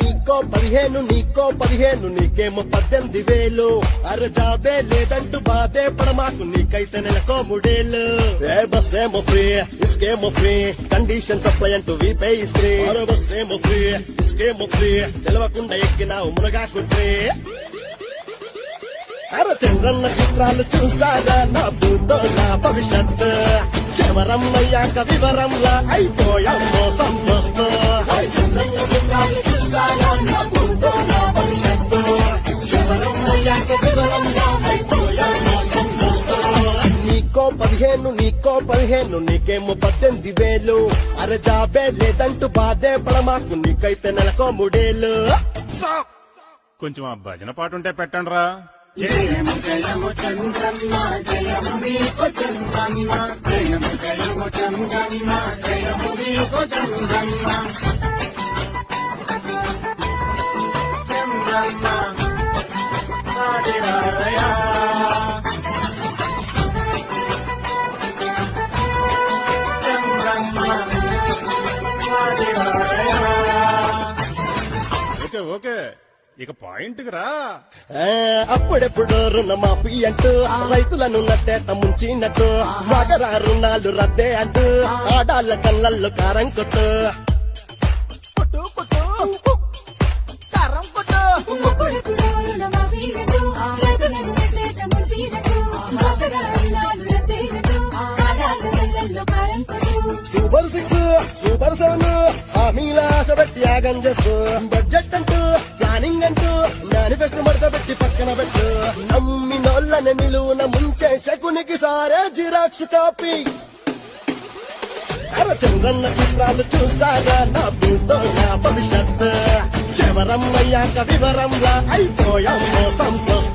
నీకో పదిహేను నీకో పదిహేను నీకేమో పద్దెనిమిది వేలు. అరజాబే లేదంటూ బాధే పడమాకు నీకైతే నెలకో మూడేళ్ళు. ఏ బస్ ఏమో ఫ్రీ ఇస్కేమో ఫ్రీ కండిషన్ సప్లై అంటూ వీపే ఇస్త్రీ మరో బస్ ఏమో ఫ్రీ ఇస్కేమో ఫ్రీ తెలవకుండా ఎక్కినావు మునగా కుట్రీ అరే చంద్రన్న చిత్రాలు చూసాగా నా భూతో నా భవిష్యత్ చివరం వివరంలా అయిపోయామో మోసం. నీకో పదిహేను నీకో పదిహేను నీకేమో పద్దెనిమిది వేలు. అరే జాబే లేదంటూ బాధే పడమాకు నీకైతే నెలకో మూడేళ్ళు. కొంచెం ఆ భజన పాట ఉంటే పెట్టండి రా ఓకే ఓకే. ఇక పాయింట్ రా. అప్పుడెప్పుడు రుణమాఫీ అంటూ రైతులను నట్టేట ముంచినట్టు మగరా రుణాలు రద్దే అంటూ ఆడాళ్ళ కళ్ళల్లో కారం కొట్టు. సూపర్ సిక్స్ సూపర్ సెవెన్ హామీల ఆశ పెట్టి యాగం చేస్తూ బడ్జెట్ అంటూ ప్లానింగ్ అంటూ మేనిఫెస్టో మడత పెట్టి పక్కన పెట్టు. నమ్మినోళ్ళని నిలువున ముంచే శకునికి సారే జిరాక్స్ కాపీ. అర చంద్రన్న చిత్రాలు చూసాగా నా భూతో నా భవిష్యత్ చివరం అయ్యాక వివరంలా అయిపోయామో సంతోష్